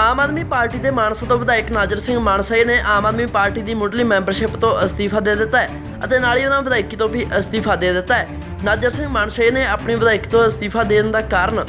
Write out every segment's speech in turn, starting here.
Aam Aadmi party ਦੇ ਮਾਨਸਾ ਤੋਂ ਵਿਧਾਇਕ ਨਾਜਰ ਸਿੰਘ ਮਾਨਸਾਈ ਨੇ ਆਮ ਆਦਮੀ ਪਾਰਟੀ ਦੀ ਮੁੱਢਲੀ ਮੈਂਬਰਸ਼ਿਪ ਤੋਂ ਅਸਤੀਫਾ ਦੇ ਦਿੱਤਾ ਹੈ ਅਤੇ ਨਾਲ ਹੀ ਉਹਨਾਂ ਵਿਧਾਇਕੀ ਤੋਂ ਵੀ ਅਸਤੀਫਾ ਦੇ ਦਿੱਤਾ ਹੈ। ਨਾਜਰ ਸਿੰਘ ਮਾਨਸਾਈ ਨੇ ਆਪਣੀ ਵਿਧਾਇਕੀ ਤੋਂ ਅਸਤੀਫਾ ਦੇਣ ਦਾ ਕਾਰਨ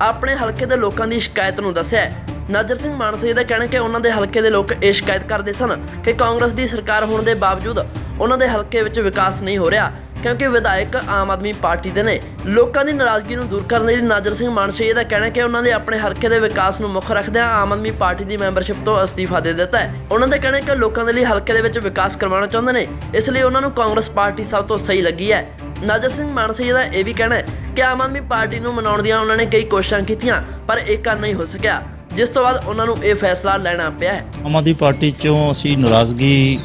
ਆਪਣੇ ਹਲਕੇ ਦੇ ਲੋਕਾਂ ਦੀ ਸ਼ਿਕਾਇਤ ਨੂੰ ਦੱਸਿਆ ਹੈ। ਨਾਜਰ ਸਿੰਘ ਮਾਨਸਾਈ ਦਾ ਕਹਿਣਾ ਕਿ ਉਹਨਾਂ ਦੇ ਹਲਕੇ ਦੇ ਲੋਕ ਇਹ ਸ਼ਿਕਾਇਤ ਕਰਦੇ ਸਨ ਕਿ ਕਾਂਗਰਸ ਦੀ ਸਰਕਾਰ ਹੋਣ ਦੇ ਬਾਵਜੂਦ ਉਹਨਾਂ ਦੇ ਹਲਕੇ ਵਿੱਚ ਵਿਕਾਸ ਨਹੀਂ ਹੋ ਰਿਹਾ। ਕਿਉਂਕਿ ਵਿਧਾਇਕ ਆਮ ਆਦਮੀ ਪਾਰਟੀ ਦੇ ਨੇ। ਲੋਕਾਂ ਦੀ ਨਾਰਾਜ਼ਗੀ ਨੂੰ ਦੂਰ ਕਰਨ ਲਈ ਨਾਜਰ ਸਿੰਘ ਮਾਨਸ਼ੇ ਦਾ ਕਹਿਣਾ ਹੈ ਕਿ ਉਹਨਾਂ ਨੇ ਆਪਣੇ ਹਲਕੇ ਦੇ ਵਿਕਾਸ ਨੂੰ ਮੁੱਖ ਰੱਖਦਿਆਂ ਆਮ ਆਦਮੀ ਪਾਰਟੀ ਦੀ ਮੈਂਬਰਸ਼ਿਪ ਤੋਂ ਅਸਤੀਫਾ ਦੇ ਦਿੱਤਾ ਹੈ। ਉਹਨਾਂ ਦਾ ਕਹਿਣਾ ਹੈ ਕਿ ਲੋਕਾਂ ਦੇ ਲਈ ਹਲਕੇ ਦੇ ਵਿੱਚ ਵਿਕਾਸ ਕਰਵਾਉਣਾ ਚਾਹੁੰਦੇ ਨੇ। ਇਸ ਲਈ ਉਹਨਾਂ ਨੂੰ ਕਾਂਗਰਸ ਪਾਰਟੀ ਸਭ ਤੋਂ ਸਹੀ ਲੱਗੀ ਹੈ। ਨਾਜਰ ਸਿੰਘ ਮਾਨਸ਼ੇ ਦਾ ਇਹ ਵੀ ਕਹਿਣਾ ਹੈ ਕਿ ਆਮ ਆਦਮੀ ਪਾਰਟੀ ਨੂੰ ਮਨਾਉਣ ਦੀਆਂ ਉਹਨਾਂ ਨੇ ਕਈ ਕੋਸ਼ਿਸ਼ਾਂ ਕੀਤੀਆਂ, ਪਰ ਏਕਾ ਨਹੀਂ ਹੋ ਸਕਿਆ। ਜਿਸ ਤੋਂ ਬਾਅਦ ਉਹਨਾਂ ਨੂੰ ਇਹ ਫੈਸਲਾ ਲੈਣਾ ਪਿਆ ਹੈ। ਆਮ ਆਦਮੀ ਪਾਰਟੀ ਚੋਂ ਅਸੀਂ ਨਾਰਾਜ਼ਗੀ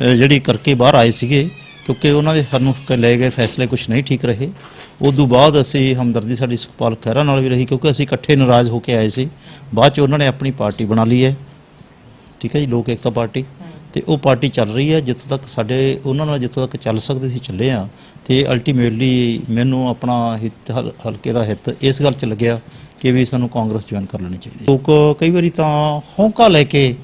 ਜਿਹੜੀ ਕਰਕੇ ਬਾਹਰ ਆਏ ਸੀਗੇ ਕਿਉਂਕਿ ਉਹਨਾਂ ਦੇ ਸਾਨੂੰ ਲਏ ਗਏ ਫੈਸਲੇ ਕੁਝ ਨਹੀਂ ਠੀਕ ਰਹੇ। ਉਦੋਂ ਬਾਅਦ ਅਸੀਂ ਹਮਦਰਦੀ ਸਾਡੀ ਸੁਖਪਾਲ ਖਹਿਰਾ ਨਾਲ ਵੀ ਰਹੀ ਕਿਉਂਕਿ ਅਸੀਂ ਇਕੱਠੇ ਨਾਰਾਜ਼ ਹੋ ਕੇ ਆਏ ਸੀ। ਬਾਅਦ ਚ ਉਹਨਾਂ ਨੇ ਆਪਣੀ ਪਾਰਟੀ ਬਣਾ ਲਈ ਹੈ। ਠੀਕ ਹੈ ਜੀ, ਲੋਕ ਏਕਤਾ ਪਾਰਟੀ। ਤੇ ਉਹ ਪਾਰਟੀ ਚੱਲ ਰਹੀ ਹੈ, ਜਿੱਥੋਂ ਤੱਕ ਸਾਡੇ ਉਹਨਾਂ ਨਾਲ ਜਿੱਥੋਂ ਤੱਕ ਚੱਲ ਸਕਦੇ ਸੀ, ਚੱਲੇ ਆ ਤੇ ਅਲਟੀਮੇਟਲੀ ਮੈਨੂੰ ਆਪਣਾ ਹਿੱਤ ਹਲ- ਹਲਕੇ ਦਾ ਹਿੱਤ ਇਸ ਗੱਲ 'ਚ ਲੱਗਿਆ ਕਿ ਵੀ ਸਾਨੂੰ ਕਾਂਗਰਸ ਜੁਆਇਨ ਕਰ ਲੈਣੀ ਚਾਹੀਦੀ ਲੋਕ ਕਈ ਵਾਰੀ ਤਾਂ ਹੌਂਕਾ ਲੈ ਕੇ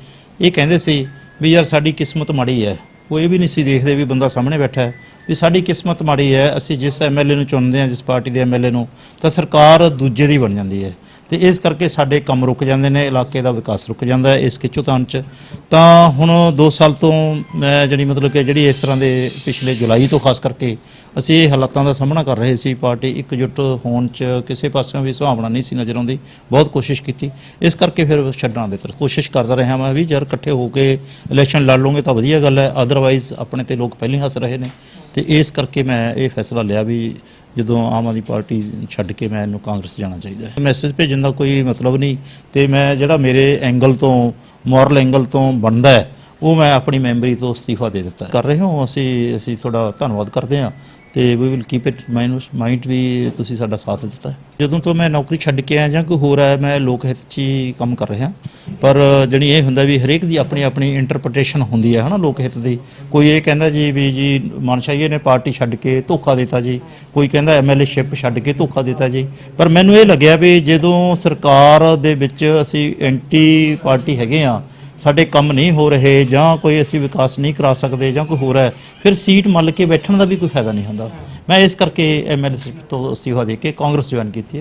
ਇਹ ਕਹਿੰਦੇ ਸੀ ਵੀ ਯਾਰ ਸਾਡੀ ਕਿਸਮਤ ਮਾੜੀ ਹੈ। ਉਹ ਇਹ ਵੀ ਨਹੀਂ ਸੀ ਦੇਖਦੇ ਵੀ ਬੰਦਾ ਸਾਹਮਣੇ ਬੈਠਾ ਹੈ। ਵੀ ਸਾਡੀ ਕਿਸਮਤ ਮਾੜੀ ਹੈ, ਅਸੀਂ ਜਿਸ ਐਮਐਲਏ ਨੂੰ ਚੁਣਦੇ ਹਾਂ, ਜਿਸ ਪਾਰਟੀ ਦੇ ਐਮਐਲਏ ਨੂੰ, ਤਾਂ ਸਰਕਾਰ ਦੂਜੇ ਦੀ ਬਣ ਜਾਂਦੀ ਹੈ। ਤੇ ਇਸ ਕਰਕੇ ਸਾਡੇ ਕੰਮ ਰੁਕ ਜਾਂਦੇ ਨੇ, ਇਲਾਕੇ ਦਾ ਵਿਕਾਸ ਰੁਕ ਜਾਂਦਾ ਹੈ ਇਸ ਖਿੱਚੋਤਾਣ ਚ। ਤਾਂ ਹੁਣ 2 ਸਾਲ ਤੋਂ ਮੈਂ ਜਿਹੜੀ ਮਤਲਬ ਕਿ ਜਿਹੜੀ ਇਸ ਤਰ੍ਹਾਂ ਦੇ ਪਿਛਲੇ ਜੁਲਾਈ ਤੋਂ ਖਾਸ ਕਰਕੇ ਅਸੀਂ ਇਹ ਹਾਲਾਤਾਂ ਦਾ ਸਾਹਮਣਾ ਕਰ ਰਹੇ ਸੀ, ਪਾਰਟੀ ਇਕਜੁੱਟ ਹੋਣ ਚ ਕਿਸੇ ਪਾਸਿਓਂ ਵੀ ਸੁਹਾਵਣਾ ਨਹੀਂ ਸੀ ਨਜ਼ਰ ਆਉਂਦੀ। ਬਹੁਤ ਕੋਸ਼ਿਸ਼ ਕੀਤੀ। ਇਸ ਕਰਕੇ ਫਿਰ ਛੱਡਣਾ ਬਿਹਤਰ ਕੋਸ਼ਿਸ਼ ਕਰਦਾ ਰਿਹਾ ਮੈਂ ਵੀ, ਜਦ ਇਕੱਠੇ ਹੋ ਕੇ ਇਲੈਕਸ਼ਨ ਲੜ ਲਓਗੇ ਤਾਂ ਵਧੀਆ ਗੱਲ ਹੈ। ਅਦਰਵਾਈਜ਼ ਆਪਣੇ ਤੇ ਲੋਕ ਪਹਿਲਾਂ ਹੀ ਹੱਸ ਰਹੇ ਨੇ। ਤੇ ਇਸ ਕਰਕੇ ਮੈਂ ਇਹ ਫੈਸਲਾ ਲਿਆ ਵੀ ਜਦੋਂ ਆਮ ਆਦਮੀ ਪਾਰਟੀ ਛੱਡ ਕੇ ਮੈਂ ਇਹਨੂੰ ਕਾਂਗਰਸ ਜਾਣਾ ਚਾਹੀਦਾ ਹੈ। ਮੈਸੇਜ ਭੇਜਣ ਦਾ ਕੋਈ ਮਤਲਬ ਨਹੀਂ। ਤੇ ਮੈਂ ਜਿਹੜਾ ਮੇਰੇ ਐਂਗਲ ਤੋਂ ਮੋਰਲ ਐਂਗਲ ਤੋਂ ਬਣਦਾ ਹੈ ਉਹ ਮੈਂ ਆਪਣੀ ਮੈਂਬਰੀ ਤੋਂ ਅਸਤੀਫਾ ਦੇ ਦਿੱਤਾ ਕਰ ਰਹੇ ਹੋ? ਅਸੀਂ ਅਸੀਂ ਤੁਹਾਡਾ ਧੰਨਵਾਦ ਕਰਦੇ ਹਾਂ ਤੇ we will keep it mind ਵੀ ਤੁਸੀਂ ਸਾਡਾ ਸਾਥ ਦਿੱਤਾ ਜਦੋਂ ਤੋਂ ਮੈਂ ਨੌਕਰੀ ਛੱਡ ਕੇ ਆਇਆ ਜਾਂ ਕੋਈ ਹੋਰ ਹੈ ਮੈਂ ਲੋਕ ਹਿੱਤ 'ਚ ਹੀ ਕੰਮ ਕਰ ਰਿਹਾ। ਪਰ ਜਿਹੜੀ ਇਹ ਹੁੰਦਾ ਵੀ ਹਰੇਕ ਦੀ ਆਪਣੀ ਆਪਣੀ ਇੰਟਰਪ੍ਰੀਟੇਸ਼ਨ ਹੁੰਦੀ ਹੈ, ਹਨਾ, ਲੋਕ ਹਿੱਤ ਦੀ। ਕੋਈ ਇਹ ਕਹਿੰਦਾ ਜੀ ਵੀ ਜੀ, ਮਨਸ਼ਾਹੀਏ ਨੇ ਪਾਰਟੀ ਛੱਡ ਕੇ ਧੋਖਾ ਦਿੱਤਾ ਜੀ। ਕੋਈ ਕਹਿੰਦਾ ਐਮਐਲਏ ਸ਼ਿਪ ਛੱਡ ਕੇ ਧੋਖਾ ਦਿੱਤਾ ਜੀ। ਪਰ ਮੈਨੂੰ ਇਹ ਲੱਗਿਆ ਵੀ ਜਦੋਂ ਸਰਕਾਰ ਦੇ ਵਿੱਚ ਅਸੀਂ ਐਂਟੀ ਪਾਰਟੀ ਹੈਗੇ ਆ ਸਾਡੇ ਕੰਮ ਨਹੀਂ ਹੋ ਰਹੇ ਜਾਂ ਕੋਈ ਅਸੀਂ ਵਿਕਾਸ ਨਹੀਂ ਕਰਾ ਸਕਦੇ ਜਾਂ ਕੋਈ ਹੋਰ ਹੈ, ਫਿਰ ਸੀਟ ਮੱਲ ਕੇ ਬੈਠਣ ਦਾ ਵੀ ਕੋਈ ਫਾਇਦਾ ਨਹੀਂ ਹੁੰਦਾ। ਮੈਂ ਇਸ ਕਰਕੇ ਐਮਐਲਏ ਤੋਂ ਅਸਤੀਫਾ ਦੇ ਕੇ ਕਾਂਗਰਸ ਜੁਆਇਨ ਕੀਤੀ ਹੈ।